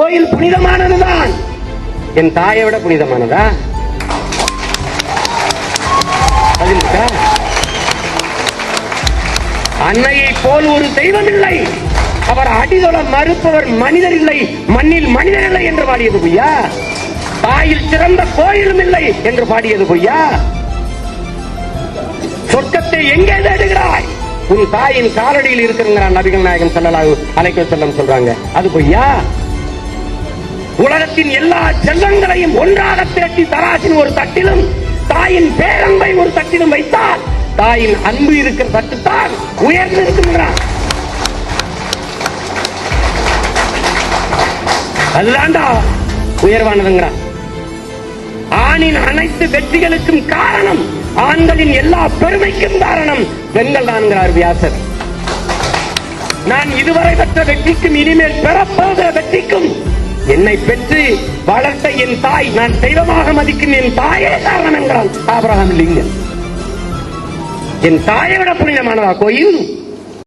கோயில் புனிதமானதுதான். என் தாயை விட புனிதமானதா? அன்னையை போல் ஒரு தெய்வம் இல்லை. அவர் அடிதொல மறுப்பவர் மனிதர் இல்லை. மண்ணில் மனிதர் இல்லை என்று பாடியது பொய்யா? தாயில் சிறந்த கோயிலும் இல்லை என்று பாடியது பொய்யா? சொர்க்கத்தை எங்கே தேடுகிறாய்? உன் தாயின் காலடியில் இருக்கிறான் நபிகள் நாயகம் ஸல்லல்லாஹு அழைக்க செல்லம் சொல்றாங்க. அது பொய்யா? உலகத்தின் எல்லா செல்வங்களையும் ஒன்றாக திரட்டி தராசின் ஒரு தட்டிலும் தாயின் பேரன்பை ஒரு தட்டிலும் வைத்தால் தாயின் அன்பு இருக்கிற தட்டுத்தான் உயர்ந்து இருக்கின்றான் அதுதான்டா உயர்வானதுங்கிறான் ஆணின் அனைத்து வெற்றிகளுக்கும் காரணம் ஆண்களின் எல்லா பெருமைக்கும் காரணம் பெண்கள் தான்கிறார் வியாசர். நான் இதுவரை பெற்ற வெற்றிக்கும் இனிமேல் பெறப்போகிற வெற்றி என்னை பெற்று வளர்த்த என் தாய் நான் தெய்வமாக மதிக்கும் என் தாயே காரணம் என்கிறான். ஆபிரகாம் லிங்கன் என் தாயை விட புனிதமானதா? கோயில்